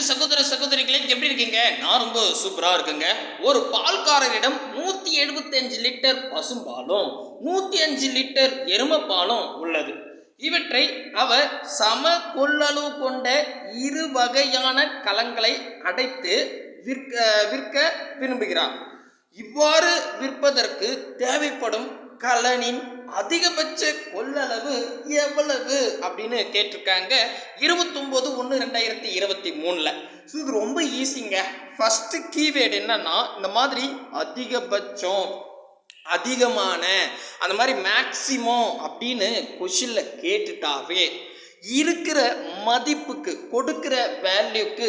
அன்பு சகோதர சகோதரிகளே எப்படி இருக்கீங்க? நான் ரொம்ப சூப்பரா இருக்குங்க. ஒரு பால்காரரிடம் நூத்தி எழுபத்தஞ்சு லிட்டர் பசும்பாலும் நூத்தி அஞ்சு லிட்டர் எருமப்பாலும் உள்ளது. இவற்றை அவர் சம கொள்ளளவு கொண்ட இரு வகையான கலங்களை அடைத்து விற்க விற்க விரும்புகிறார். இவ்வாறு விற்பதற்கு தேவைப்படும் கலனின் அதிகபட்ச கொள்ளளவு எவ்வளவு அப்படின்னு கேட்டிருக்காங்க. இருபத்தொம்போது ஒன்று ரெண்டாயிரத்தி இருபத்தி மூணில். ஸோ இது ரொம்ப ஈஸிங்க ஃபஸ்ட்டு கீவேர்டு என்னன்னா இந்த மாதிரி அதிகபட்சம் அதிகமான அந்த மாதிரி மேக்சிமம் அப்படின்னு கொஷினில் கேட்டுட்டாவே இருக்கிற மதிப்புக்கு கொடுக்கிற வேல்யூக்கு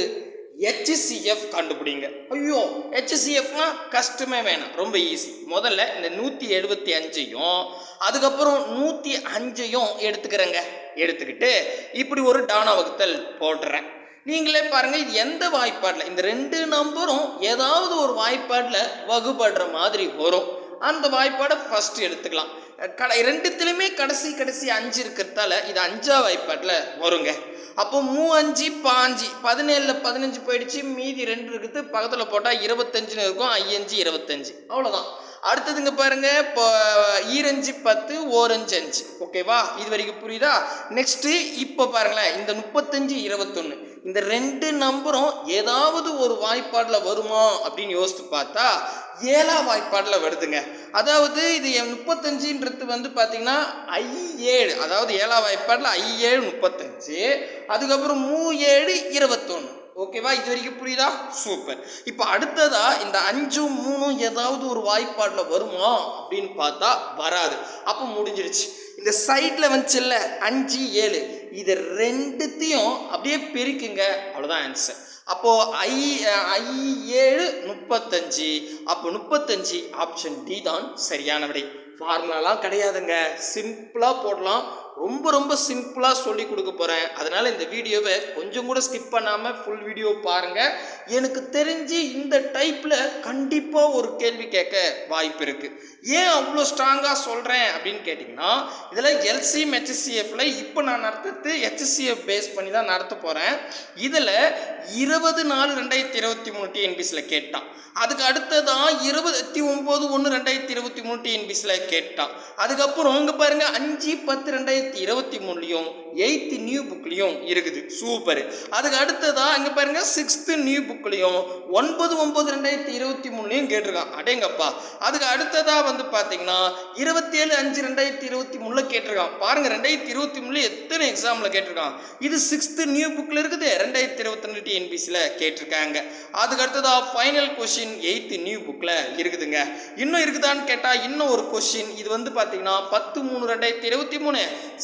ஹெச்சிசிஎஃப் கண்டுபிடிங்க. ஐயோ ஹெச்சிசிஎஃப்னா கஷ்டமே வேணாம். ரொம்ப ஈஸி முதல்ல இந்த நூற்றி எழுபத்தி அஞ்சையும் அதுக்கப்புறம் நூற்றி அஞ்சையும் எடுத்துக்கிறேங்க. எடுத்துக்கிட்டு இப்படி ஒரு டானா வகுத்தல் போடுறேன். நீங்களே பாருங்கள் இது எந்த வாய்ப்பாடில்? இந்த ரெண்டு நம்பரும் ஏதாவது ஒரு வாய்ப்பாடில் வகுபடுற மாதிரி வரும். அந்த வாய்ப்பாடை ஃபஸ்ட்டு எடுத்துக்கலாம். கடை ரெண்டுத்துலையுமே கடைசி கடைசி அஞ்சு இருக்கிறதால இது அஞ்சா வாய்ப்பாட்டில் வருங்க. அப்போ மூ அஞ்சு பாஞ்சு பதினேழில் பதினஞ்சு போயிடுச்சு மீதி ரெண்டு இருக்குது. பக்கத்தில் போட்டால் இருபத்தஞ்சுன்னு இருக்கும் ஐயஞ்சு இருபத்தஞ்சு. அவ்வளோதான் அடுத்ததுங்க பாருங்க இப்போ ஈரஞ்சு பத்து ஓரஞ்சு அஞ்சு. ஓகேவா? இது வரைக்கும் புரியுதா? நெக்ஸ்ட்டு இப்போ பாருங்களேன் இந்த முப்பத்தஞ்சு இருபத்தொன்று இந்த ரெண்டு நம்பரும் ஏதாவது ஒரு வாய்ப்பாடில் வருமா அப்படின்னு யோசித்து பார்த்தா ஏழா வாய்ப்பாடில் வருதுங்க. அதாவது இது என் முப்பத்தஞ்சுன்றது வந்து பார்த்தீங்கன்னா ஐ ஏழு அதாவது ஏழா வாய்ப்பாடில் ஐ ஏழு முப்பத்தஞ்சு. அதுக்கப்புறம் மூ ஏழு இருபத்தொன்று ஓகேவா இது வரைக்கும் புரியுதா? சூப்பர் இப்போ அடுத்ததா இந்த அஞ்சும் மூணும் ஏதாவது ஒரு வாய்ப்பாடில் வருமா அப்படின்னு பார்த்தா வராது. அப்போ முடிஞ்சிருச்சு. இந்த சைடில் வந்துச்சுல்ல அஞ்சு ஏழு. இது ரெண்டுத்தையும் அப்படியே பிரிக்குங்க. அவ்வளோதான் ஆன்சர் அப்போது ஐ ஐ ஏழு முப்பத்தஞ்சு. அப்போ முப்பத்தஞ்சு ஆப்ஷன் டி தான் சரியான விடை ஃபார்முலாலாம் கிடையாதுங்க. சிம்பிளாக போடலாம். ரொம்ப ரொம்ப சிம்பிளாக சொல்லி கொடுக்க போகிறேன் அதனால் இந்த வீடியோவை கொஞ்சம் கூட ஸ்கிப் பண்ணாமல் ஃபுல் வீடியோ பாருங்கள் எனக்கு தெரிஞ்சு இந்த டைப்பில் கண்டிப்பாக ஒரு கேள்வி கேட்க வாய்ப்பு இருக்குது ஏன் அவ்வளோ ஸ்ட்ராங்காக சொல்கிறேன் அப்படின்னு கேட்டிங்கன்னா இதில் எல்சிஎம் ஹெச்சிஎஃப்பில் இப்போ நான் நடத்துறது ஹெச்சிஎஃப் பேஸ் பண்ணி தான் நடத்த போகிறேன் இதில் இருபது நாலு ரெண்டாயிரத்தி இருபத்தி மூணு டிஎன்பிசியில் கேட்டான். அதுக்கு அடுத்ததான் இருபத்தி ஒம்பது ஒன்று ரெண்டாயிரத்தி இருபத்தி மூணு டிஎன்பிசியில் கேட்டான். அதுக்கப்புறம் இங்கே பாருங்கள் அஞ்சு பத்து ரெண்டாயிரத்தி இருபத்தி மூணுலேயும் எயித்து நியூ புக்லேயும் இருக்குது. சூப்பர் அதுக்கு அடுத்ததா இங்கே பாருங்க சிக்ஸ்த்து நியூ புக்லேயும் ஒன்பது ஒம்பது ரெண்டாயிரத்தி இருபத்தி மூணுலேயும் கேட்டிருக்கான். அடேங்கப்பா. அதுக்கு அடுத்ததா வந்து பார்த்தீங்கன்னா இருபத்தேழு அஞ்சு ரெண்டாயிரத்தி இருபத்தி மூணில் கேட்டிருக்கான். பாருங்க ரெண்டாயிரத்தி இருபத்தி மூணுல எத்தனை எக்ஸாமில் கேட்டிருக்கான்? இது சிக்ஸ்த்து நியூ புக்கில் இருக்குது. ரெண்டாயிரத்தி இருபத்தி ரெண்டு டிஎன்பிசியில் கேட்டிருக்காங்க. அதுக்கு அடுத்ததா ஃபைனல் கொஷின் எயித்து நியூ புக்கில் இருக்குதுங்க. இன்னும் இருக்குதான்னு கேட்டால் இன்னும் ஒரு கொஷின் இது வந்து பார்த்தீங்கன்னா பத்து மூணு ரெண்டாயிரத்தி இருபத்தி மூணு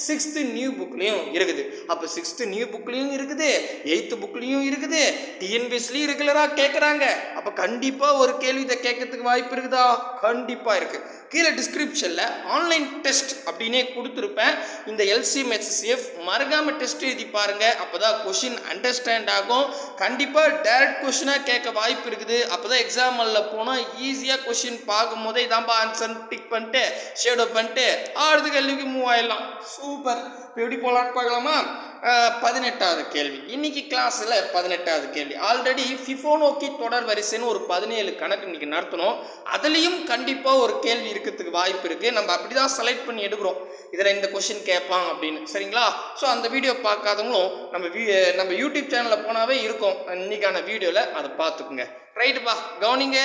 சிக்ஸ்த்து நியூ புக்லேயும் இருக்குது. அப்போ சிக்ஸ்த்து நியூ புக்லேயும் இருக்குது எயித்து புக்லேயும் இருக்குது. டிஎன்பிஎஸ்லேயும் ரெகுலராக கேட்குறாங்க அப்போ கண்டிப்பாக ஒரு கேள்வி இதை கேட்கறதுக்கு வாய்ப்பு இருக்குதா? கண்டிப்பாக இருக்குது கீழே டிஸ்கிரிப்ஷனில் ஆன்லைன் டெஸ்ட் அப்படின்னே கொடுத்துருப்பேன். இந்த எல்சிஎம் மறக்காமல் டெஸ்ட் எழுதி பாருங்கள் அப்போ தான் கொஷின் அண்டர்ஸ்டாண்ட் ஆகும். கண்டிப்பாக டைரக்ட் கொஷினாக கேட்க வாய்ப்பு இருக்குது. அப்போ தான் எக்ஸாம் ஹாலில் போனால் ஈஸியாக கொஷின் பார்க்கும் போதே இதான்பா ஆன்சர் டிக் பண்ணிட்டு ஷேடோ பண்ணிட்டு அடுத்த கல்விக்கு மூவ் ஆயிடலாம். சூப்பர். இப்போ எப்படி போகலான்னு பார்க்கலாமா? பதினெட்டாவது கேள்வி. இன்னைக்கு கிளாஸில் பதினெட்டாவது கேள்வி. ஆல்ரெடி ஃபிஃபோனோக்கி தொடர் வரிசைன்னு ஒரு பதினேழு கணக்கு இன்னைக்கு நடத்தணும். அதுலேயும் கண்டிப்பாக ஒரு கேள்வி இருக்கிறதுக்கு வாய்ப்பு இருக்குது நம்ம அப்படி தான் செலக்ட் பண்ணி எடுக்கிறோம். இதில் இந்த கொஷின் கேட்பான் அப்படின்னு. சரிங்களா? ஸோ அந்த வீடியோ பார்க்காதவங்களும் நம்ம நம்ம யூடியூப் சேனலில் போனாவே இருக்கும். இன்னைக்கான வீடியோவில் அதை பார்த்துக்குங்க. ரைட்டுப்பா கவனிங்க.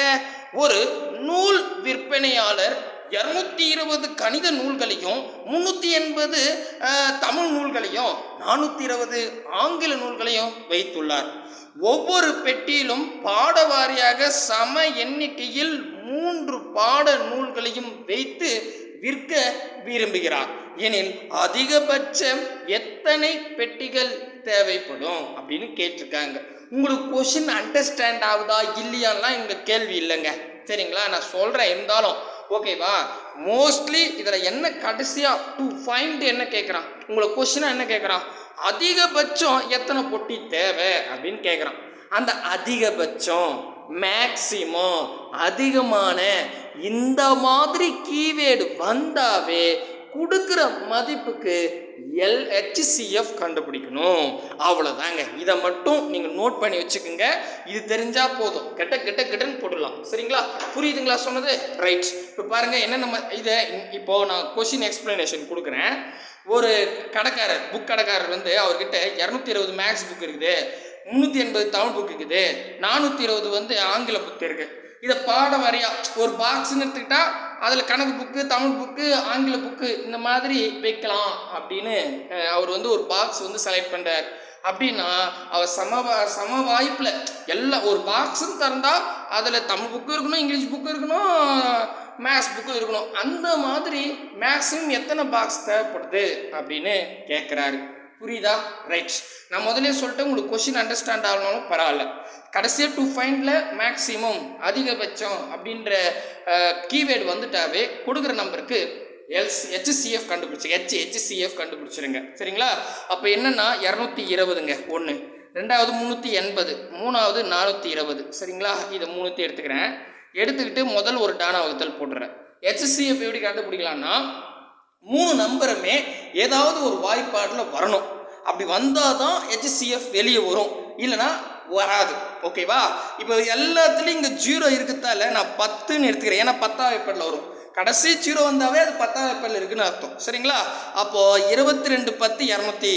ஒரு நூல் விற்பனையாளர் இரநூத்தி இருபது கணித நூல்களையும் முந்நூற்றி எண்பது தமிழ் நூல்களையும் நானூற்றி இருபது ஆங்கில நூல்களையும் வைத்துள்ளார். ஒவ்வொரு பெட்டியிலும் பாட வாரியாக சம எண்ணிக்கையில் மூன்று பாட நூல்களையும் வைத்து விற்க விரும்புகிறார். எனில் அதிகபட்சம் எத்தனை பெட்டிகள் தேவைப்படும் அப்படின்னு கேட்டிருக்காங்க. உங்களுக்கு கொஷின் அண்டர்ஸ்டாண்ட் ஆகுதா இல்லையான்லாம் எங்கள் கேள்வி இல்லைங்க. சரிங்களா? நான் சொல்கிறேன் இருந்தாலும் ஓகேவா மோஸ்ட்லி இதில் என்ன கடைசியாக டூ ஃபைண்ட் என்ன கேட்குறான் உங்களை கொஷினாக என்ன கேட்குறான் அதிகபட்சம் எத்தனை பொட்டி தேவை அப்படின்னு கேட்குறான் அந்த அதிகபட்சம் மேக்சிமம் அதிகமான இந்த மாதிரி கீவேர்டு வந்தாவே கொடுக்குற மதிப்புக்கு எல்ஹெச்சிஎஃப் கண்டுபிடிக்கணும். அவ்வளோதாங்க இதை மட்டும் நீங்கள் நோட் பண்ணி வச்சுக்கோங்க. இது தெரிஞ்சால் போதும். கெட்ட கெட்ட கெட்டன்னு போட்டுடலாம். சரிங்களா? புரியுதுங்களா சொன்னது? ரைட் இப்போ பாருங்கள் என்ன நம்ம இதை இப்போது நான் கொஷின் எக்ஸ்ப்ளனேஷன் கொடுக்குறேன். ஒரு கடைக்காரர் புக் கடைக்காரர் வந்து அவர்கிட்ட இரநூத்தி இருபது மேக்ஸ் புக் இருக்குது. முந்நூற்றி எண்பது தமிழ் புக் இருக்குது. நானூற்றி இருபது வந்து ஆங்கில புக் இருக்குது இதை பாட வரையா. ஒரு பாக்ஸ்னு எடுத்துக்கிட்டா அதில் கணக்கு புக்கு தமிழ் புக்கு ஆங்கில புக்கு இந்த மாதிரி வைக்கலாம் அப்படின்னு அவர் வந்து ஒரு பாக்ஸ் வந்து செலக்ட் பண்ணுறார் அப்படின்னா அவர் சம வா- சம வாய்ப்பில் எல்லா ஒரு பாக்ஸும் திறந்தா அதில் தமிழ் புக்கு இருக்கணும் இங்கிலீஷ் புக்கு இருக்கணும் மேக்ஸ் புக்கும் இருக்கணும். அந்த மாதிரி மேக்ஸிமம் எத்தனை பாக்ஸ் தேவைப்படுது அப்படின்னு கேட்குறாரு புரியுதா? ரைட் நான் முதலே சொல்லிட்டேன் உங்களுக்கு கொஷின் அண்டர்ஸ்டாண்ட் ஆகணும் பரவாயில்ல. கடைசியாக டூ ஃபைண்டில் மேக்ஸிமம் அதிகபட்சம் அப்படின்ற கீவேர்டு வந்துட்டாவே கொடுக்குற நம்பருக்கு எல்ஸ் ஹெச்சிஎஃப் கண்டுபிடிச்சி ஹெச் ஹெச்சிஎஃப் கண்டுபிடிச்சிருங்க. சரிங்களா? அப்போ என்னென்னா இரநூத்தி இருபதுங்க. ஒன்று ரெண்டாவது முந்நூற்றி எண்பது. மூணாவது நானூற்றி இருபது. சரிங்களா? இதை மூணுத்தி எடுத்துக்கிறேன். எடுத்துக்கிட்டு முதல் ஒரு டானா வகுத்தல் போட்டுறேன். ஹெச்சிஎஃப் எப்படி கண்டுபிடிக்கலாம்னா மூணு நம்பருமே ஏதாவது ஒரு வாய்ப்பாடில் வரணும். அப்படி வந்தால் தான் ஹெச்சிஎஃப் வெளியே வரும். இல்லைன்னா வராது. ஓகேவா இப்போ எல்லாத்துலேயும் இங்கே ஜீரோ இருக்குதால நான் பத்துன்னு எடுத்துக்கிறேன். ஏன்னா பத்தாவது வாய்ப்பாடில் வரும். கடைசி ஜீரோ வந்தாவே அது பத்தாவது வாய்ப்பாடில் இருக்குன்னு அர்த்தம். சரிங்களா? அப்போது இருபத்தி ரெண்டு பத்து இரநூத்தி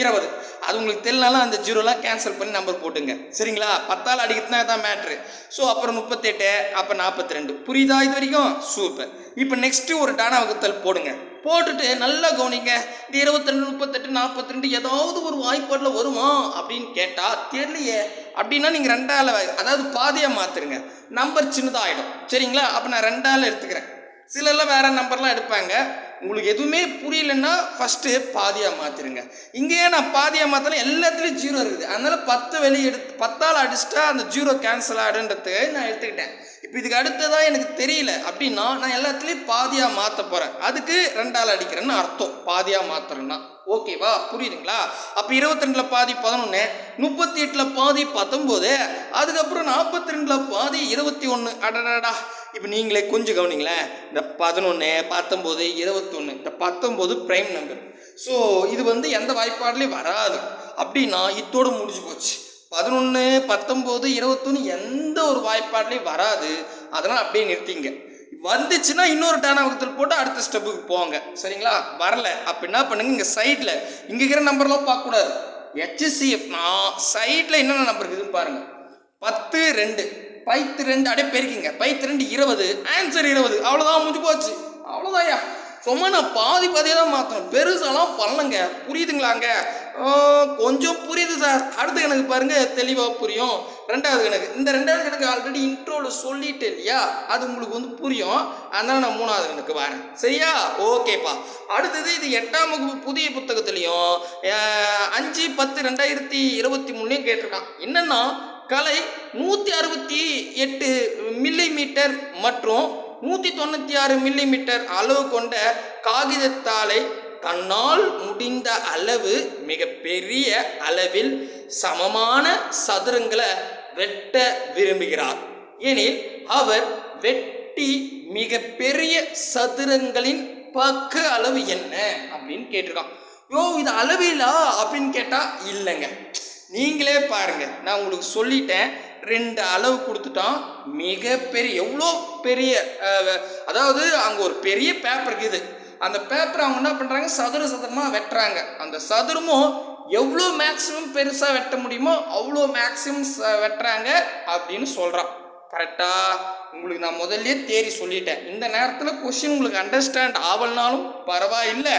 இருபது. அது உங்களுக்கு தெரியலனாலும் அந்த ஜீரோலாம் கேன்சல் பண்ணி நம்பர் போட்டுங்க. சரிங்களா? பத்தால் அடிக்கிறதுனா தான் மேட்ரு ஸோ அப்புறம் முப்பத்தெட்டு அப்போ நாற்பத்தி ரெண்டு புரியுதா இது வரைக்கும்? சூப்பர் இப்போ நெக்ஸ்ட்டு ஒரு டானா வகுத்தல் போடுங்க. போட்டுட்டு நல்லா கவனிங்க. இந்த இருபத்திரெண்டு முப்பத்தெட்டு நாற்பத்தி ரெண்டு ஏதாவது ஒரு வாய்ப்பாட்டில் வருமா அப்படின்னு கேட்டால் தெரியலையே. அப்படின்னா நீங்கள் ரெண்டால் அதாவது பாதியாக மாற்றுருங்க நம்பர் சின்னதாக ஆகிடும் சரிங்களா? அப்போ நான் ரெண்டால் எடுத்துக்கிறேன். சிலர்லாம் வேற நம்பர்லாம் எடுப்பாங்க. உங்களுக்கு எதுவுமே புரியலன்னா ஃபஸ்ட்டு பாதியாக மாற்றிருங்க இங்கேயே நான் பாதியாக மாற்றலாம் எல்லாத்துலேயும் ஜீரோ இருக்குது. அதனால் பத்து வெளி எடுத்து பத்தால் அடிச்சிட்டா அந்த ஜீரோ கேன்சல் ஆகிடுன்றதுக்கு நான் எடுத்துக்கிட்டேன். இப்போ இதுக்கு அடுத்ததாக எனக்கு தெரியல அப்படின்னா நான் எல்லாத்துலேயும் பாதியாக மாற்ற போகிறேன் அதுக்கு ரெண்டால் அடிக்கிறேன்னு அர்த்தம். பாதியாக மாற்றுறேன்னா ஓகேவா? புரியுதுங்களா? அப்போ இருபத்தி ரெண்டில் பாதி பதினொன்று முப்பத்தி எட்டில் பாதி பத்தொம்போது அதுக்கப்புறம் நாற்பத்தி ரெண்டில் பாதி இருபத்தி ஒன்று அடடடா இப்போ நீங்களே கொஞ்சம் கவனிங்களேன். இந்த பதினொன்று பத்தொம்போது இருபத்தொன்று இந்த பத்தொம்போது ப்ரைம் நம்பர் ஸோ இது வந்து எந்த வாய்ப்பாடுலேயும் வராது. அப்படின்னா இத்தோடு முடிஞ்சு போச்சு. பதினொன்று பத்தொம்போது இருபத்தொன்று எந்த ஒரு வாய்ப்பாடுலேயும் வராது. அதனால் அப்படியே நிறுத்திங்க. வந்துச்சுன்னா இன்னொரு டேனாவுக்கத்தில் போட்டு அடுத்த ஸ்டெப்புக்கு போங்க. சரிங்களா? வரல. அப்போ என்ன பண்ணுங்க? இங்கே சைடில் இங்கே இருக்கிற நம்பர்லாம் பார்க்கக்கூடாது. ஹெச்சிசிஎஃப்னா சைடில் என்னென்ன நம்பர் இருக்குதுன்னு பாருங்கள் பத்து ரெண்டு. பைத்து ரெண்டு அடே பெருக்கிங்க. பைத்து ரெண்டு இருபது ஆன்சர் இருபது. அவ்வளோதான் முடிஞ்சு போச்சு. அவ்வளோதான்யா சும்மா நான் பாதி பாதியாக தான் மாற்றணும் பெருசாலாம் பண்ணலங்க. புரியுதுங்களாங்க? கொஞ்சம் புரியுது சார். அடுத்த கணக்கு பாருங்க. தெளிவாக புரியும். ரெண்டாவது கணக்கு. இந்த ரெண்டாவது கணக்கு ஆல்ரெடி இன்ட்ரோவில் சொல்லிட்டேன் இல்லையா? அது உங்களுக்கு வந்து புரியும். அதனால நான் மூணாவது கணக்கு வரேன். சரியா? ஓகேப்பா. அடுத்தது இது எட்டாம் வகுப்பு புதிய புத்தகத்துலேயும் அஞ்சு பத்து ரெண்டாயிரத்தி இருபத்தி மூணுலேயும் கேட்டிருக்கான். என்னென்னா கலை நூற்றி அறுபத்தி எட்டு மில்லி மீட்டர் மற்றும் நூற்றி தொண்ணூற்றி ஆறு மில்லி மீட்டர் அளவு கொண்ட காகிதத்தாலை தன்னால் முடிந்த அளவு மிகப்பெரிய அளவில் சமமான சதுரங்களை வெட்ட விரும்புகிறார். எனில் அவர் வெட்டி மிகப்பெரிய சதுரங்களின் பக்க அளவு என்ன? அப்படின்னு கேட்டிருக்கான். யோ இது அளவிலா? அப்படின்னு கேட்டா இல்லைங்க. நீங்களே பாருங்க. நான் உங்களுக்கு சொல்லிட்டேன். ரெண்டு அளவு கொடுத்துட்டான் மிகப்பெரிய எவ்வளோ பெரிய அதாவது அங்கே ஒரு பெரிய பேப்பர் இருக்குது அந்த பேப்பர் அவங்க என்ன பண்ணுறாங்க சதுர சதுரமாக வெட்டுறாங்க. அந்த சதுரமும் எவ்வளோ மேக்ஸிமம் பெருசாக வெட்ட முடியுமோ அவ்வளோ மேக்ஸிமம் வெட்டுறாங்க அப்படின்னு சொல்கிறான் கரெக்டாக உங்களுக்கு நான் முதல்லயே தேரி சொல்லிட்டேன். இந்த நேரத்தில் கொஷின் உங்களுக்கு அண்டர்ஸ்டாண்ட் ஆகலனாலும் பரவாயில்லை.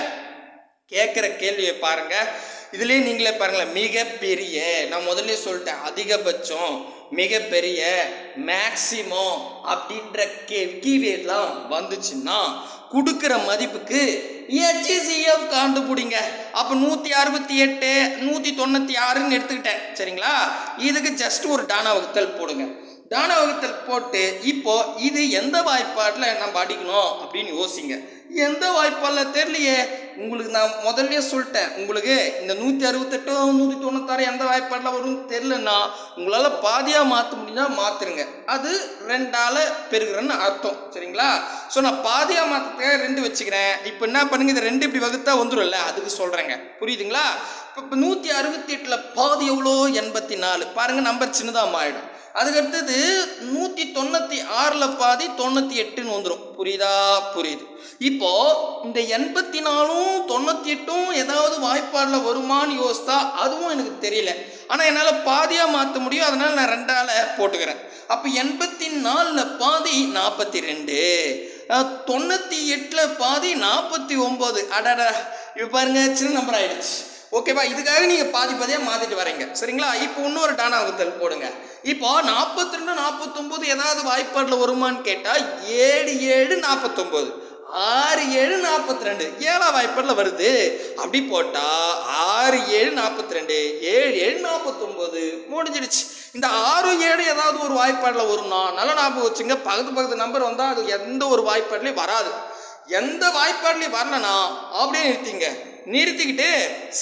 கேட்குற கேள்வியை பாருங்கள் இதுலேயே நீங்களே பாருங்களேன் மிகப்பெரிய நான் முதல்ல சொல்லிட்டேன் அதிகபட்சம் மிகப்பெரிய மேக்சிமம் அப்படின்ற கே கீவேர்ட்லாம் வந்துச்சுன்னா கொடுக்குற மதிப்புக்கு ஹெச்சிசிஎஃப் கண்டுபிடிங்க. அப்போ நூற்றி அறுபத்தி எட்டு நூற்றி தொண்ணூற்றி ஆறுன்னு எடுத்துக்கிட்டேன். சரிங்களா? இதுக்கு ஜஸ்ட் ஒரு டானா வகுத்தல் போடுங்க. டானா வகுத்தல் போட்டு இப்போ இது எந்த வாய்ப்பாட்டில் நம்ம அடிக்கணும் அப்படின்னு யோசிங்க. எந்த வாய்ப்பால தெரியலையே. உங்களுக்கு நான் முதல்லயே சொல்லிட்டேன். உங்களுக்கு இந்த நூற்றி அறுபத்தெட்டும் நூற்றி தொண்ணூத்தாறு எந்த வாய்ப்பாடில் வரும்னு தெரிலன்னா உங்களால் பாதியாக மாற்ற முடியும்னா மாற்றுருங்க அது ரெண்டால் பெருகிறேன்னு அர்த்தம். சரிங்களா? ஸோ நான் பாதியாக மாற்றுறதுக்காக ரெண்டு வச்சுக்கிறேன். இப்போ என்ன பண்ணுங்க? இது ரெண்டு இப்படி வகுத்தா வந்துடும்ல அதுக்கு சொல்கிறேங்க புரியுதுங்களா? இப்போ இப்போ நூற்றி அறுபத்தி எட்டில் பாதி எவ்வளோ? எண்பத்தி நாலு. பாருங்கள் நம்பர் சின்னதாக மாறிடும். அதுக்கு அடுத்தது நூற்றி தொண்ணூற்றி ஆறில் பாதி தொண்ணூற்றி எட்டுன்னு வந்துடும் புரியுதா? புரியுது. இப்போ இந்த எண்பத்தி நாலும் தொண்ணூற்றி எட்டும் ஏதாவது வாய்ப்பாடில் வருமான்னு யோசித்தா அதுவும் எனக்கு தெரியல. ஆனால் என்னால் பாதியாக மாற்ற முடியும். அதனால் நான் ரெண்டால் போட்டுக்கிறேன். அப்போ எண்பத்தி நாலில் பாதி நாற்பத்தி ரெண்டு தொண்ணூற்றி எட்டில் பாதி நாற்பத்தி ஒம்பது அடடா. இப்போ பாருங்க சின்ன நம்பர் ஆயிடுச்சு. ஓகேவா இதுக்காக நீங்கள் பாதி பாதியாக மாற்றிட்டு வரீங்க. சரிங்களா? இப்போ இன்னொரு டானா வகுத்தல் போடுங்க. இப்போ நாற்பத்தி ரெண்டு நாற்பத்தொம்போது ஏதாவது வாய்ப்பாடில் வருமான்னு கேட்டால் ஏழு ஏழு நாற்பத்தொம்போது. ஆறு ஏழு நாற்பத்தி ரெண்டு ஏழாம் வாய்ப்பாடில் வருது? அப்படி போட்டால் ஆறு ஏழு நாற்பத்தி ரெண்டு ஏழு ஏழு நாற்பத்தொம்போது. முடிஞ்சிடுச்சு. இந்த ஆறு ஏழு ஏதாவது ஒரு வாய்ப்பாடில் வரும்னா நல்ல ஞாபகம் வச்சுங்க. பக்கத்து பக்கத்து நம்பர் வந்தால் அது எந்த ஒரு வாய்ப்பாட்லேயும் வராது. எந்த வாய்ப்பாட்லேயும் வரலனா அப்படியே நிறுத்திங்க. நிறுத்திக்கிட்டு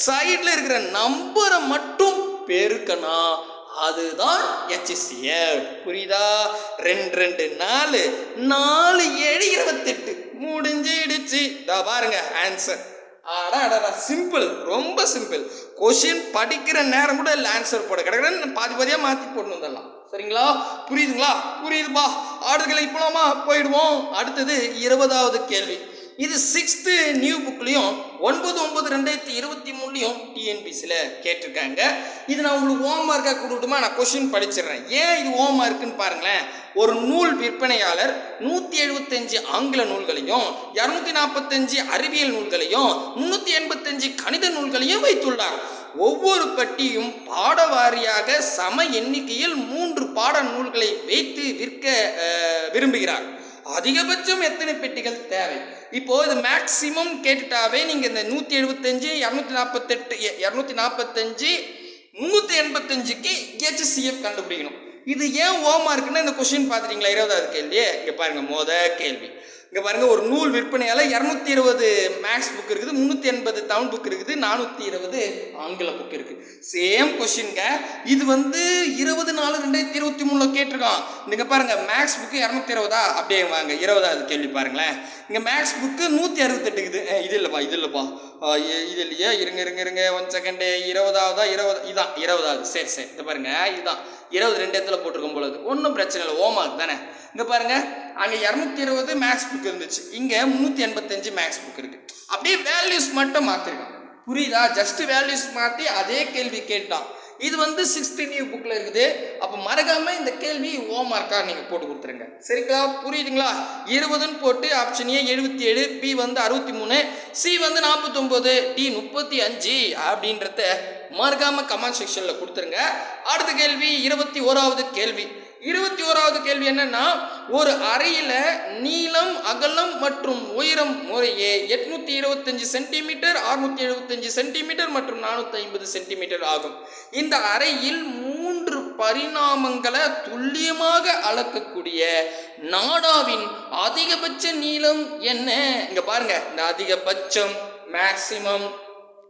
சைடில் இருக்கிற நம்பரை மட்டும் பெருக்கணும். அதுதான் HCF புரியுதா? ரெண்டு ரெண்டு நாலு நாலு ஏழு இருபத்தெட்டு. முடிஞ்சிடுச்சு. இதா பாருங்க ஆன்சர் ஆடா அடடா சிம்பிள் ரொம்ப சிம்பிள் கொஷின் படிக்கிற நேரம் கூட இல்லை ஆன்சர் போட. கிடக்கிறேன் பாதி பாதியாக மாற்றி போடணும் வந்துடலாம் சரிங்களா? புரியுதுங்களா? புரியுதுப்பா. ஆடுகளை இப்போலாமா போயிடுவோம். அடுத்தது இருபதாவது கேள்வி. இது சிக்ஸ்த்து நியூ புக்லேயும் ஒன்பது ஒன்பது ரெண்டாயிரத்தி இருபத்தி மூணுலையும் டிஎன்பிசியில் கேட்டிருக்காங்க. இது நான் உங்களுக்கு ஹோம் மார்க்காக நான் கொஷின் படிச்சிடுறேன். ஏன் இது ஹோம் மார்க்குன்னு பாருங்களேன். ஒரு நூல் விற்பனையாளர் நூற்றி எழுபத்தஞ்சு ஆங்கில நூல்களையும் இரநூத்தி நாற்பத்தஞ்சு அறிவியல் நூல்களையும் முந்நூற்றி எண்பத்தஞ்சு கணித நூல்களையும் வைத்துள்ளார். ஒவ்வொரு பட்டியும் பாட வாரியாக சம எண்ணிக்கையில் மூன்று பாட நூல்களை வைத்து விற்க விரும்புகிறார். அதிகபட்சம் எத்தனை பெட்டிகள் தேவை? இப்போ இது மேக்சிமம் கேட்டுட்டாவே நீங்கள் இந்த நூற்றி எழுபத்தஞ்சு இரநூத்தி நாற்பத்தெட்டு இரநூத்தி நாற்பத்தஞ்சு முந்நூற்றி எண்பத்தஞ்சுக்கு ஹெச்சிஎஃப் கண்டுபிடிக்கணும். இது ஏன் ஓமா இருக்குன்னா இந்த கொஸ்டின் பார்த்துட்டீங்களா? இருபதாவது கேள்வி இங்கே பாருங்க மொத கேள்வி. இங்கே பாருங்கள் ஒரு நூல் விற்பனையால் இரநூத்தி இருபது மேக்ஸ் புக் இருக்குது முந்நூற்றி எண்பது தமிழ் புக் இருக்குது நானூற்றி இருபது ஆங்கில புக் இருக்குது சேம் கொஷின்ங்க இது வந்து இருபது நாலு ரெண்டாயிரத்தி இருபத்தி மூணில் கேட்டிருக்கான். இங்கே பாருங்க மேக்ஸ் புக்கு இரநூத்தி இருபதா? அப்படியே வாங்க இருபதாவது கேள்வி பாருங்களேன். இங்கே மேக்ஸ் புக்கு நூற்றி அறுபத்தெட்டுக்குது இது இல்லைப்பா இது இல்லைப்பா. இதில் இ- இது இருங்க இருங்க இருங்க. ஒன் செகண்டு இருபதாவதா இருபது இதான் இருபதாவது. சரி சரி. இந்த பாருங்க இதுதான். இருபது ரெண்டு இடத்துல போட்டிருக்கும் பொழுது. ஒன்றும் பிரச்சனை இல்லை. ஓமாக் தானே? இங்கே பாருங்க அங்கே இரநூத்தி இருபது மேக்ஸ் புக் இருந்துச்சு. இங்கே முந்நூற்றி எண்பத்தஞ்சு மேக்ஸ் புக் இருக்கு. அப்படியே வேல்யூஸ் மட்டும் மாற்றிருக்கான் புரியுதா? ஜஸ்ட் வேல்யூஸ் மாற்றி அதே கேள்வி கேட்டான். இது வந்து சிக்ஸ்த் நியூ புக்கில் இருக்குது. அப்போ மறக்காமல் இந்த கேள்வி ஓ மார்க்காக நீங்கள் போட்டு கொடுத்துருங்க. சரிங்களா? புரியுதுங்களா? இருபதுன்னு போட்டு ஆப்ஷன் ஏ எழுபத்தி ஏழு பி வந்து அறுபத்தி மூணு சி வந்து நாற்பத்தொம்போது டி முப்பத்தி அஞ்சு அப்படின்றத மறக்காமல் கமெண்ட் செக்ஷனில் கொடுத்துருங்க. அடுத்த கேள்வி இருபத்தி ஓராவது கேள்வி. இருபத்தி ஓராவது கேள்வி என்னன்னா ஒரு அறையில நீளம் அகலம் மற்றும் உயரம் முறையே எட்நூத்தி இருபத்தஞ்சு சென்டிமீட்டர் அறுநூத்தி எழுபத்தஞ்சு சென்டிமீட்டர் மற்றும் நானூற்றி ஐம்பது சென்டிமீட்டர் ஆகும். இந்த அறையில் மூன்று பரிணாமங்களை துல்லியமாக அளக்கக்கூடிய நாடாவின் அதிகபட்ச நீளம் என்ன? இங்க பாருங்க இந்த அதிகபட்சம் மேக்சிமம்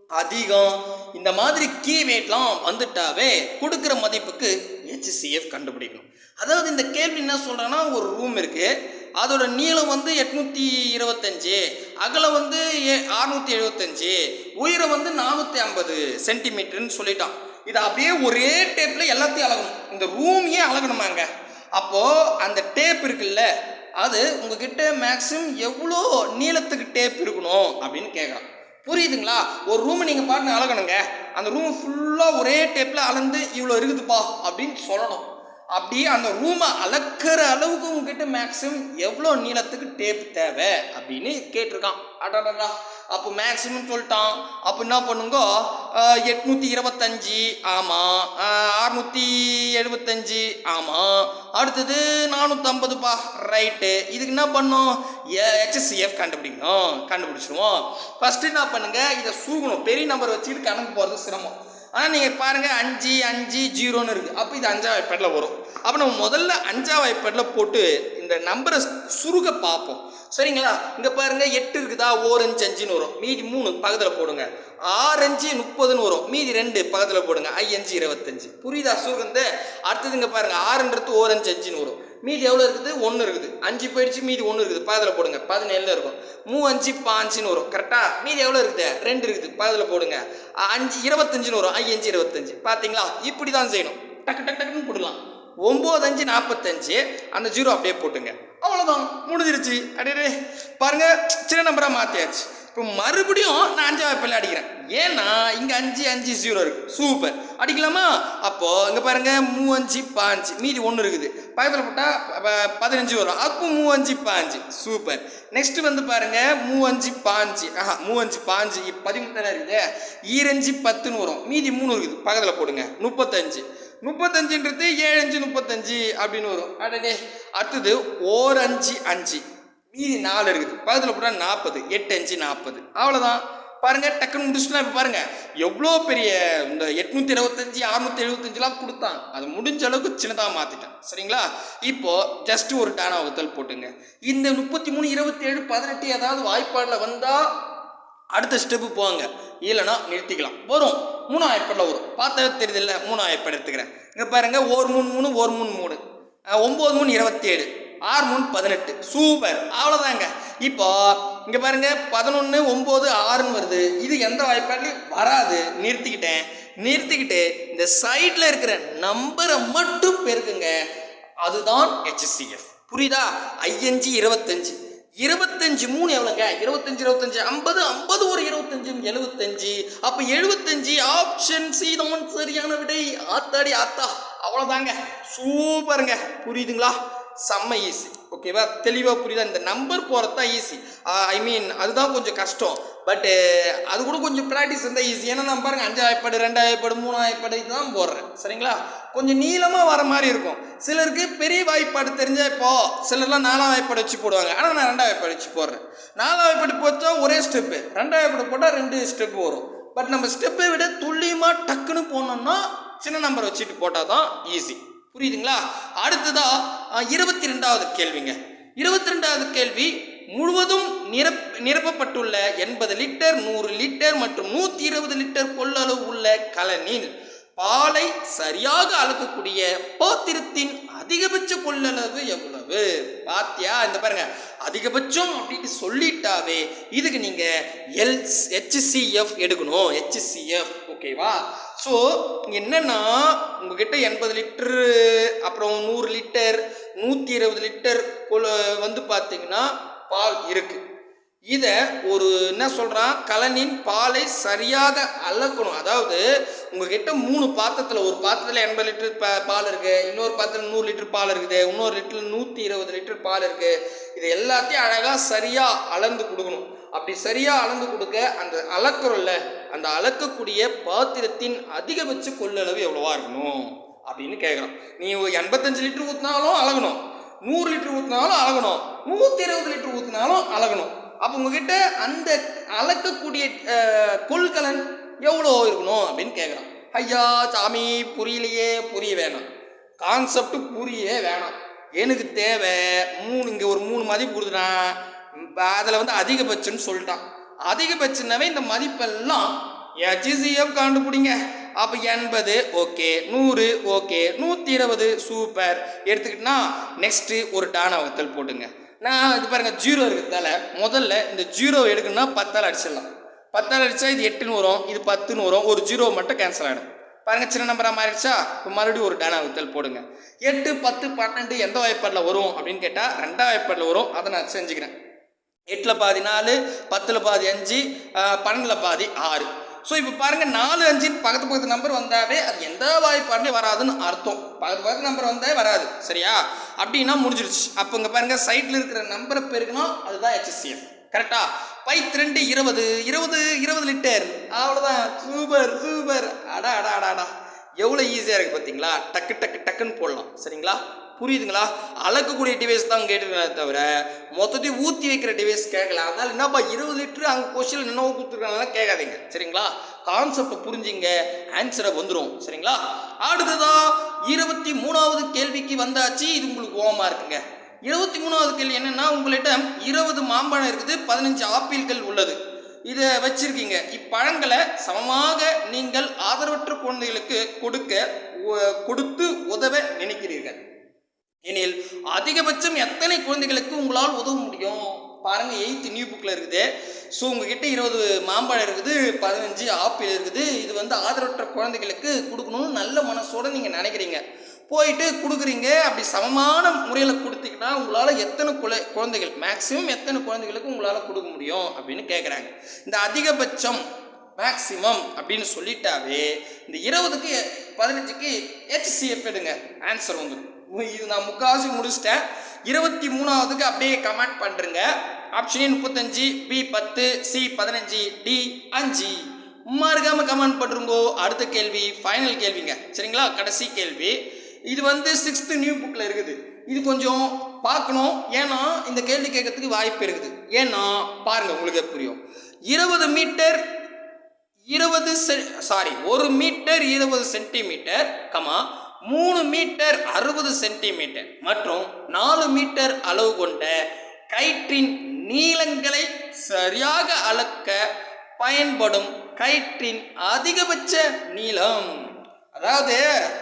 அதிகம் இந்த மாதிரி கீவேட்லாம் வந்துட்டாவே கொடுக்குற மதிப்புக்கு ஹெச்சிசிஎஃப் கண்டுபிடிக்கணும். அதாவது இந்த கேள்வி என்ன சொல்கிறேன்னா ஒரு ரூம் இருக்குது அதோட நீளம் வந்து எட்நூற்றி இருபத்தஞ்சி அகலம் வந்து ஏ அறுநூற்றி எழுபத்தஞ்சி உயரம் வந்து நானூற்றி ஐம்பது சென்டிமீட்டர்னு சொல்லிட்டான். இது அப்படியே ஒரே டேப்பில் எல்லாத்தையும் அழகணும். இந்த ரூமையே அழகணுமாங்க? அப்போது அந்த டேப் இருக்குல்ல அது உங்ககிட்ட மேக்ஸிமம் எவ்வளோ நீளத்துக்கு டேப் இருக்கணும் அப்படின்னு கேட்குறான். புரியுதுங்களா? ஒரு ரூமை நீங்கள் பாட்டு அழகணுங்க. அந்த ரூம் ஃபுல்லாக ஒரே டேப்பில் அளந்து இவ்வளோ இருக்குதுப்பா அப்படின்னு சொல்லணும். அப்படி அந்த ரூமை அளக்கிற அளவுக்கு உங்ககிட்ட மேக்ஸிமம் எவ்வளோ நீளத்துக்கு டேப் தேவை அப்படின்னு கேட்டிருக்கான். அடடா அப்போ மேக்ஸிமம் சொல்லிட்டான். அப்போ என்ன பண்ணுங்க? எட்நூற்றி இருபத்தஞ்சி. ஆமாம் அறுநூற்றி எழுபத்தஞ்சி. ஆமாம் அடுத்தது நானூற்றம்பதுப்பா ரைட்டு இதுக்கு என்ன பண்ணும்? ஹெச்எஸ்சிஎஃப் கண்டுபிடிக்கணும். கண்டுபிடிச்சிருவோம். ஃபஸ்ட்டு என்ன பண்ணுங்க? இதை சூகணும் பெரிய நம்பர் வச்சுக்கிட்டு கணக்கு போகிறது சிரமம். ஆனால் நீங்கள் பாருங்கள் அஞ்சு அஞ்சு ஜீரோன்னு இருக்குது அப்போ இது அஞ்சாவது ஐப்பேடில் வரும். அப்போ நம்ம முதல்ல அஞ்சாவது ஐப்பேடில் போட்டு இந்த நம்பரை சுருக பார்ப்போம். சரிங்களா? இங்கே பாருங்கள் எட்டு இருக்குதா? ஓரஞ்சு அஞ்சுன்னு வரும். மீதி மூணு பக்கத்தில் போடுங்க. ஆரஞ்சு முப்பதுன்னு வரும். மீதி ரெண்டு பக்கத்தில் போடுங்க. ஐயஞ்சு இருபத்தஞ்சு. புரியுதா சுருகந்த அடுத்தது இங்கே பாருங்கள் ஆறுன்றது ஓரஞ்சு அஞ்சுன்னு வரும். மீதி எவ்வளோ இருக்குது? ஒன்று இருக்குது. அஞ்சு போயிடுச்சு மீதி ஒன்று இருக்குது. பக்கத்தில் போடுங்க. பதினேழில் இருக்கும். மூ அஞ்சு பாஞ்சுன்னு வரும். கரெக்டாக மீதி எவ்வளோ இருக்குது? ரெண்டு இருக்குது. பதில் போடுங்க. அஞ்சு இருபத்தஞ்சுன்னு வரும். ஐயஞ்சு இருபத்தஞ்சு. பார்த்தீங்களா இப்படி தான் செய்யணும். டக்கு டக்கு டக்குன்னு போடலாம் ஒம்பது அஞ்சு நாற்பத்தஞ்சு அந்த ஜீரோ அப்படியே போட்டுங்க. அவ்வளோதான் முடிஞ்சிருச்சு. அடே பாருங்க சின்ன நம்பராக மாற்றியாச்சு இப்போ மறுபடியும் நான் அஞ்சாவது பிள்ளை அடிக்கிறேன். ஏன்னா இங்கே அஞ்சு அஞ்சு ஜீரோ இருக்குது சூப்பர் அடிக்கலாமா? அப்போது இங்கே பாருங்க மூ அஞ்சு பாஞ்சு மீதி ஒன்று இருக்குது. பக்கத்தில் போட்டால் பதினஞ்சு வரும். அப்போ மூ அஞ்சு பாஞ்சு சூப்பர் நெக்ஸ்ட் வந்து பாருங்கள் மூ அஞ்சு பாஞ்சு ஆஹா மூ அஞ்சு பாஞ்சு பதிமூணு தானே இருக்குது? ஈரஞ்சு பத்துன்னு வரும். மீதி மூணு இருக்குது. பக்கத்தில் போடுங்க. முப்பத்தஞ்சு. முப்பத்தஞ்சுன்றது ஏழு அஞ்சு முப்பத்தஞ்சு அப்படின்னு வரும். அடடே. அடுத்தது ஓர் அஞ்சு அஞ்சு. மீதி நாலு இருக்குது. பக்கத்தில் போட்டால் நாற்பது எட்டு அஞ்சு நாற்பது அவ்வளோதான் பாருங்கள் டக்குன்னு முடிச்சுட்டுலாம் இப்போ பாருங்கள் எவ்வளோ பெரிய இந்த எட்நூற்றி இருபத்தஞ்சி அறுநூத்தி எழுபத்தஞ்சுலாம் கொடுத்தான். அது முடிஞ்ச அளவுக்கு சின்னதாக மாற்றிட்டான் சரிங்களா? இப்போ ஜஸ்ட் ஒரு டானா வகுத்தல் போட்டுங்க. இந்த முப்பத்தி மூணு இருபத்தி ஏழு பதினெட்டு ஏதாவது வாய்ப்பாடில் வந்தால் அடுத்த ஸ்டெப்பு போவாங்க இல்லைன்னா நிறுத்திக்கலாம். வரும். மூணு ஐப்படில் வரும். பார்த்தா தெரியுது இல்லை மூணு ஐப்பட் எடுத்துக்கிறேன். இங்கே பாருங்கள் ஒரு மூணு மூணு ஒரு மூணு மூணு. ஒம்பது மூணு இருபத்தேழு. ஆறு மூணு பதினெட்டு. சூப்பர். அவ்வளோதாங்க இப்போ இங்கே பாருங்க பதினொன்று ஒம்பது ஆறுன்னு வருது. இது எந்த வாய்ப்பாட்லையும் வராது. நிறுத்திக்கிட்டேன். நிறுத்திக்கிட்டு இந்த சைடில் இருக்கிற நம்பரை மட்டும் பெருக்குங்க. அதுதான் ஹெச்சிஎஃப் புரியுதா? ஐயஞ்சு இருபத்தஞ்சு. இருபத்தஞ்சு மூணு எவ்வளோங்க இருபத்தஞ்சு இருபத்தஞ்சு ஐம்பது ஐம்பது ஒரு இருபத்தஞ்சு எழுபத்தஞ்சு. அப்போ எழுபத்தஞ்சு ஆப்ஷன் சி தான் சரியான விடை. ஆத்தாடி ஆத்தா. அவ்வளோதாங்க சூப்பருங்க. புரியுதுங்களா? செம்ம ஈஸி ஓகேவா தெளிவாக புரியுதா? இந்த நம்பர் போகிறது தான் ஈஸி ஐ மீன் அதுதான் கொஞ்சம் கஷ்டம். பட்டு அது கூட கொஞ்சம் ப்ராக்டிஸ் இருந்தால் ஈஸி ஏன்னா நான் பாருங்கள் அஞ்சாயப்படு ரெண்டாயப்படு ரெண்டு ஆயப்பாடு மூணு இதுதான் போடுறேன். சரிங்களா? கொஞ்சம் நீளமாக வர மாதிரி இருக்கும். சிலருக்கு பெரிய வாய்ப்பாடு தெரிஞ்சால் இப்போ சிலர்லாம் நாலாம் வாய்ப்பாடு வச்சு போடுவாங்க. ஆனால் நான் ரெண்டாம் வாய்ப்பாடு வச்சு போடுறேன். நாலாம் வாய்ப்பாடு போச்சா ஒரே ஸ்டெப்பு ரெண்டாம் வாய்ப்பாடு போட்டால் ரெண்டு ஸ்டெப்பு வரும். பட் நம்ம ஸ்டெப்பை விட துல்லியமாக டக்குன்னு போனோம்னா சின்ன நம்பர் வச்சுட்டு போட்டால் தான் ஈஸி புரியுதுங்களா? அடுத்ததாக இருபத்தி ரெண்டாவது கேள்விங்க. இருபத்தி ரெண்டாவது கேள்வி முழுவதும் நிரப் நிரப்பப்பட்டுள்ள எண்பது லிட்டர் நூறு லிட்டர் மற்றும் நூற்றி இருபது லிட்டர் கொள்ளளவு உள்ள கலனில் பாலை சரியாக அளக்கக்கூடிய பாத்திரத்தின் அதிகபட்ச கொள்ளளவு எவ்வளவு? பாத்தியா? இந்த பாருங்க. அதிகபட்சம் அப்படின்னு சொல்லிட்டாவே இதுக்கு நீங்க எல் ஹெச்சிஎஃப் எடுக்கணும். ஹெச்சிஎஃப் ஓகேவா? ஸோ என்னன்னா உங்ககிட்ட எண்பது லிட்டரு அப்புறம் நூறு லிட்டர் நூற்றி இருபது லிட்டர் வந்து பார்த்தீங்கன்னா பால் இருக்கு. இதை ஒரு என்ன சொல்கிறான் கலனின் பாலை சரியாக அளக்கணும். அதாவது உங்ககிட்ட மூணு பாத்திரத்தில் ஒரு பாத்திரத்தில் எண்பது லிட்டர் பா பால் இருக்குது இன்னொரு பாத்திரத்தில் நூறு லிட்டர் பால் இருக்குது. இன்னொரு லிட்டர் நூற்றி இருபது லிட்டர் பால் இருக்குது இது எல்லாத்தையும் அழகாக சரியாக அளந்து கொடுக்கணும். அப்படி சரியாக அளந்து கொடுக்க அந்த அளக்குறோம்ல அந்த அளக்கக்கூடிய பாத்திரத்தின் அதிகபட்ச கொள்ளளவு எவ்வளவா இருக்கணும்? அப்படின்னு கேட்குறோம் நீ எண்பத்தஞ்சு லிட்டர் ஊற்றினாலும் அழகணும். நூறு லிட்டர் ஊற்றினாலும் அழகணும். நூற்றி இருபது லிட்டர் ஊற்றினாலும் அழகணும். அப்போ உங்ககிட்ட அந்த அளக்கக்கூடிய கொள்கலன் எவ்வளோ இருக்கணும் அப்படின்னு கேட்குறான் ஐயா சாமி புரியலையே புரிய வேணாம். கான்செப்ட் புரியவே வேணாம். எனக்கு தேவை. மூணு இங்கே ஒரு மூணு மதிப்பு கொடுத்துட்டான். அதில் வந்து அதிகபட்சம்னு சொல்லிட்டான். அதிகபட்சம்னாவே இந்த மதிப்பெல்லாம் ஹெச்சிசிஎஃப் கண்டுபிடிங்க. அப்போ எண்பது ஓகே. நூறு ஓகே. நூற்றி இருபது சூப்பர். எடுத்துக்கிட்டனா நெக்ஸ்ட்டு ஒரு டானா வகுத்தல் போட்டுங்க. நான் இது பாருங்கள் ஜீரோ இருக்கிறதால முதல்ல இந்த ஜீரோ எடுக்கணும்னா பத்தால் அடிச்சிடலாம். பத்தால் அடித்தா இது எட்டுன்னு வரும் இது பத்துன்னு வரும் ஒரு ஜீரோ மட்டும் கேன்சல் ஆகிடும் பாருங்கள் சின்ன நம்பராக மாறிடுச்சா? இப்போ மறுபடியும் ஒரு டானா வகுத்தல் போடுங்க. எட்டு பத்து பன்னெண்டு எந்த வாய்ப்பாடில் வரும் அப்படின்னு கேட்டால் ரெண்டாம் வாய்ப்பாடில் வரும். அதை நான் செஞ்சுக்கிறேன். எட்டில் பாதி நாலு பத்தில் பாதி அஞ்சு பன்னெண்டில் பாதி ஆறு. ஸோ இப்போ பாருங்கள் நாலு அஞ்சுன்னு பக்கத்து பக்கத்து நம்பர் வந்தாவே அது எந்த வாய்ப்பாடுலையும் வராதுன்னு அர்த்தம். பக்கத்து பக்கத்து நம்பர் வந்தாவே வராது சரியா? அப்படின்னா முடிஞ்சிருச்சு. அப்போ இங்கே பாருங்கள் சைட்டில் இருக்கிற நம்பரை பெருக்கணும் அதுதான் ஹெச்சிஎஃப் கரெக்டா பைத் ரெண்டு இருபது இருபது இருபது லிட்டர் அவ்வளோதான் சூப்பர் சூப்பர். அடா அடா அடா அடா. எவ்வளோ ஈஸியாக இருக்குது பார்த்தீங்களா டக்கு டக்கு டக்குன்னு போடலாம். சரிங்களா? புரியுதுங்களா? அளக்கக்கூடிய டிவைஸ் தான் கேட்டுருக்காங்க தவிர மொத்தத்தையும் ஊற்றி வைக்கிற டிவைஸ் கேட்கல அதனால என்னப்பா இருபது லிட்டரு அங்கே கொஸ்டின் என்னவோ கொடுத்துருக்காங்க கேட்காதீங்க சரிங்களா? கான்செப்டை புரிஞ்சிங்க. ஆன்சரை வந்துடும் சரிங்களா? அடுத்ததா இருபத்தி மூணாவது கேள்விக்கு வந்தாச்சு. இது உங்களுக்கு ஓமா இருக்குங்க. இருபத்தி மூணாவது கேள்வி என்னன்னா உங்கள்கிட்ட இருபது மாம்பழம் இருக்குது பதினஞ்சு ஆப்பிள்கள் உள்ளது. இதை வச்சிருக்கீங்க. இப்பழங்களை சமமாக நீங்கள் ஆதரவற்ற குழந்தைகளுக்கு கொடுக்க கொடுத்து உதவ நினைக்கிறீர்கள். எனில் அதிகபட்சம் எத்தனை குழந்தைகளுக்கு உங்களால் உதவ முடியும்? பாருங்க எயித்து நியூ புக்கில் இருக்குது. ஸோ உங்ககிட்ட இருபது மாம்பழம் இருக்குது பதினஞ்சு ஆப்பிள் இருக்குது. இது வந்து ஆதரவற்ற குழந்தைகளுக்கு கொடுக்கணும்னு நல்ல மனசோட நீங்கள் நினைக்கிறீங்க. போயிட்டு கொடுக்குறீங்க அப்படி சமமான முறையில் கொடுத்தீங்கன்னா உங்களால் எத்தனை குழ குழந்தைகள் மேக்ஸிமம் எத்தனை குழந்தைகளுக்கு உங்களால் கொடுக்க முடியும் அப்படின்னு கேட்குறாங்க இந்த அதிகபட்சம் மேக்சிமம் அப்படின்னு சொல்லிட்டாவே இந்த இருபதுக்கு பதினஞ்சுக்கு ஹெச்சிஎஃப் எடுங்க. ஆன்சர் வந்துடும் இது நான் முக்காவாசி முடிச்சிட்டேன். இருபத்தி மூணாவதுக்கு அப்படியே கமெண்ட் பண்ணுறேங்க ஆப்ஷன் முப்பத்தஞ்சு பி பத்து சி பதினஞ்சு டி அஞ்சு. மறுக்காமல் கமெண்ட் பண்ணுறோங்கோ அடுத்த கேள்வி ஃபைனல் கேள்விங்க. சரிங்களா? கடைசி கேள்வி. இது வந்து சிக்ஸ்த்து நியூ புக்கில் இருக்குது. இது கொஞ்சம் பார்க்கணும். ஏன்னா இந்த கேள்வி கேட்கறதுக்கு வாய்ப்பு இருக்குது. ஏன்னா பாருங்க உங்களுக்கு புரியும். இருபது மீட்டர் இருபது சாரி ஒரு மீட்டர் இருபது சென்டிமீட்டர் கமா மூணு மீட்டர் அறுபது சென்டிமீட்டர் மற்றும் நாலு மீட்டர் அளவு கொண்ட கயிற்றின் நீளங்களை சரியாக அளக்க பயன்படும் கயிற்றின் அதிகபட்ச நீளம். அதாவது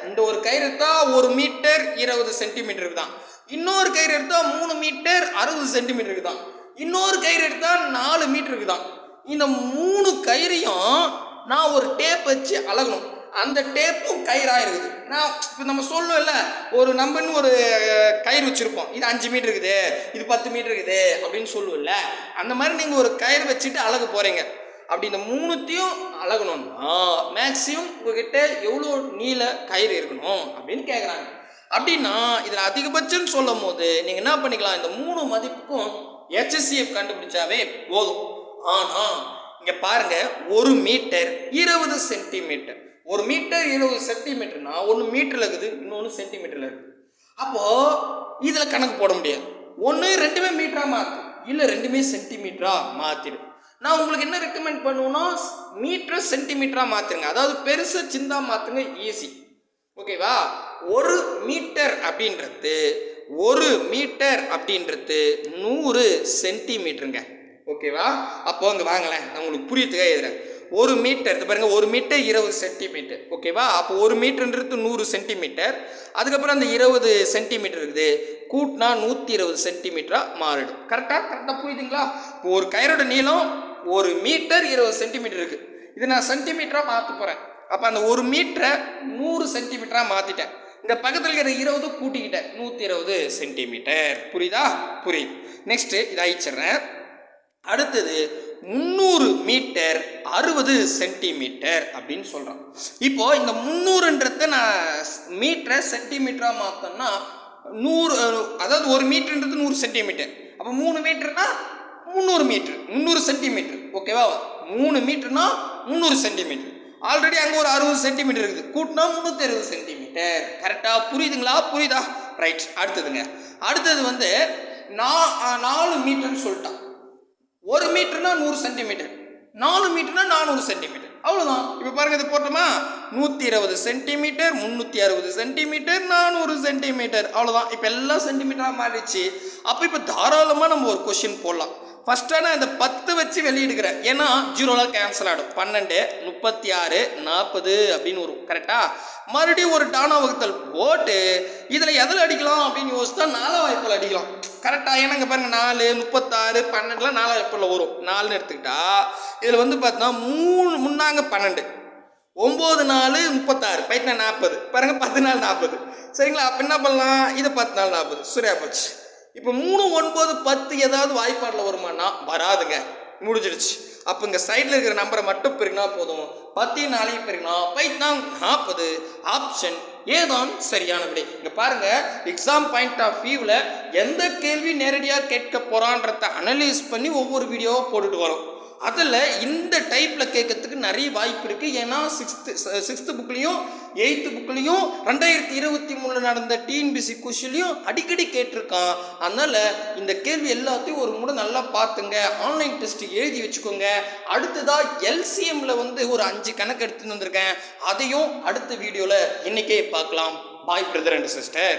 இந்த ஒரு கயிறு எடுத்தா ஒரு மீட்டர் இருபது சென்டிமீட்டருக்கு தான் இன்னொரு கயிறு எடுத்தா மூணு மீட்டர் அறுபது சென்டிமீட்டருக்கு தான் இன்னொரு கயிறு எடுத்தா நாலு மீட்டருக்கு தான் இந்த மூணு கயிறையும் நான் ஒரு டேப் வச்சு அழகணும். அந்த டேப்பும் கயிறாக இருக்குது நான் இப்போ நம்ம சொல்லுவோம்ல ஒரு நம்பன்னு ஒரு கயிறு வச்சுருப்போம். இது அஞ்சு மீட்டர் இருக்குது இது பத்து மீட்டர் இருக்குது அப்படின்னு சொல்லுவோம்ல அந்த மாதிரி நீங்கள் ஒரு கயிறு வச்சுட்டு அழகு போகிறீங்க அப்படி இந்த மூணுத்தையும் அழகணும்னா மேக்ஸிமம் உங்ககிட்ட எவ்வளோ நீள கயிறு இருக்கணும் அப்படின்னு கேட்குறாங்க அப்படின்னா இதில் அதிகபட்சம்னு சொல்லும் போது நீங்கள் என்ன பண்ணிக்கலாம் இந்த மூணு மதிப்புக்கும் ஹெச்எஸ்சிஎஃப் கண்டுபிடிச்சாவே போதும். ஆனால் இங்கே பாருங்கள் ஒரு மீட்டர் இருபது சென்டிமீட்டர். ஒரு மீட்டர் இருபது சென்டிமீட்டர்னா ஒன்று மீட்டரில் இருக்குது இன்னொன்று சென்டிமீட்டரில் இருக்குது. அப்போது இதில் கணக்கு போட முடியாது. ஒன்று ரெண்டுமே மீட்டராக மாற்று இல்லை ரெண்டுமே சென்டிமீட்டராக மாற்றிடு நான் உங்களுக்கு என்ன ரெக்கமெண்ட் பண்ணுவேன்னா மீட்டரை சென்டிமீட்டராக மாற்றுங்க அதாவது பெருசாக சிந்தா மாற்றுங்க ஈஸி ஓகேவா ஒரு மீட்டர் அப்படின்றது ஒரு மீட்டர் அப்படின்றது நூறு சென்டிமீட்டருங்க ஓகேவா அப்போ அங்கே வாங்கலை நான் உங்களுக்கு புரியத்துக்காக எழுதுறேன். ஒரு மீட்டர் இது பாருங்கள் ஒரு மீட்டர் இருபது சென்டிமீட்டர் ஓகேவா அப்போ ஒரு மீட்டர்ன்றது நூறு சென்டிமீட்டர் அதுக்கப்புறம் அந்த இருபது சென்டிமீட்டர் இருக்குது கூட்டினா நூற்றி இருபது சென்டிமீட்டராக மாறிடும். கரெக்டாக கரெக்டாக புரியுதுங்களா? இப்போ ஒரு கயிறோட நீளம் ஒரு மீட்டர் இருபது சென்டிமீட்டர் இருக்குது இது நான் சென்டிமீட்டராக மாற்ற போகிறேன் அப்போ அந்த ஒரு மீட்டரை நூறு சென்டிமீட்டராக மாற்றிட்டேன் இந்த பக்கத்தில் இருக்கிற இருபது கூட்டிக்கிட்டேன். நூற்றி இருபது சென்டிமீட்டர் புரியுதா? புரியுது. நெக்ஸ்ட்டு இதை அழிச்சிடுறேன். அடுத்தது முந்நூறு மீட்டர் அறுபது சென்டிமீட்டர் அப்படின்னு சொல்கிறான் இப்போ இந்த முந்நூறுன்றத நான் மீட்டரை சென்டிமீட்டராக மாற்றோம்னா நூறு அதாவது ஒரு மீட்டர்ன்றது நூறு சென்டிமீட்டர். அப்போ மூணு மீட்டர்னா முந்நூறு மீட்டர் முந்நூறு சென்டிமீட்டர். ஓகேவா? மூணு மீட்டர்னா முந்நூறு சென்டிமீட்டர். ஆல்ரெடி அங்கே ஒரு அறுபது சென்டிமீட்டர் இருக்குது. கூட்டினா முந்நூற்றி அறுபது சென்டிமீட்டர் கரெக்டாக புரியுதுங்களா? புரியுதா? ரைட் அடுத்ததுங்க. அடுத்தது வந்து நா நாலு மீட்டர்னு சொல்லிட்டான். ஒரு மீட்டர்னா நூறு சென்டிமீட்டர். நாலு மீட்டர்னா நானூறு சென்டிமீட்டர். அவ்வளோதான் இப்போ பாருங்க இது போட்டோமா? நூற்றி இருபது சென்டிமீட்டர் முந்நூற்றி அறுபது சென்டிமீட்டர் நானூறு சென்டிமீட்டர். அவ்வளோதான் இப்போ எல்லாம் சென்டிமீட்டராக மாறிடுச்சு. அப்போ இப்போ தாராளமாக நம்ம ஒரு கொஷின் போடலாம். ஃபஸ்ட்டாக நான் இந்த பத்து வச்சு வெளியிடுக்கிறேன் ஏன்னா ஜீரோலாம் கேன்சல் ஆகிடும் பன்னெண்டு முப்பத்தி ஆறு நாற்பது அப்படின்னு ஒரு கரெக்டாக மறுபடியும் ஒரு டானா வகுத்தல் போட்டு இதில் எதில் அடிக்கலாம் அப்படின்னு யோசித்தா நாலாம் வாய்ப்பில் அடிக்கலாம். கரெக்டாக ஏன்னா இங்கே பாருங்கள் நாலு முப்பத்தாறு பன்னெண்டுலாம் நாலாம் வாய்ப்பில் வரும். நாலுன்னு எடுத்துக்கிட்டா இதில் வந்து பார்த்தோன்னா மூணு முன்னாங்க பன்னெண்டு. ஒம்பது நாலு முப்பத்தாறு. பைத்தினா நாற்பது பாருங்கள் பத்து நாள் நாற்பது சரிங்களா? அப்போ என்ன பண்ணலாம்? இது பத்து நாள் நாற்பது சரியா போச்சு. இப்போ மூணு ஒன்பது பத்து ஏதாவது வாய்ப்பாடில் வருமானா? வராதுங்க. முடிஞ்சிடுச்சு. அப்போ இங்கே சைடில் இருக்கிற நம்பரை மட்டும் பெருகினா போதும். பத்தையும் நாளையும் பெருகினா பைத்தான் நாற்பது ஆப்ஷன் ஏதான் சரியான விடை இங்கே பாருங்க எக்ஸாம் பாயிண்ட் ஆஃப் வியூவில் எந்த கேள்வி நேரடியாக கேட்க போகிறான்றத அனலைஸ் பண்ணி ஒவ்வொரு வீடியோவாக போட்டுட்டு வரோம். அதில் இந்த டைப்பில் கேட்கறதுக்கு நிறைய வாய்ப்பு இருக்குது ஏன்னா சிக்ஸ்த்து சிக்ஸ்த்து புக்லேயும் எயித்து புக்லேயும் ரெண்டாயிரத்தி இருபத்தி மூணில் நடந்த டிஎன்பிசி கொஷிலையும் அடிக்கடி கேட்டிருக்கான். அதனால் இந்த கேள்வி எல்லாத்தையும் ஒரு முறை நல்லா பார்த்துங்க. ஆன்லைன் டெஸ்ட் எழுதி வச்சுக்கோங்க. அடுத்ததாக எல்சிஎம்மில் வந்து ஒரு அஞ்சு கணக்கு எடுத்துன்னு வந்திருக்கேன். அதையும் அடுத்த வீடியோவில் இன்றைக்கே பார்க்கலாம். பாய் பிரதர் அண்ட் சிஸ்டர்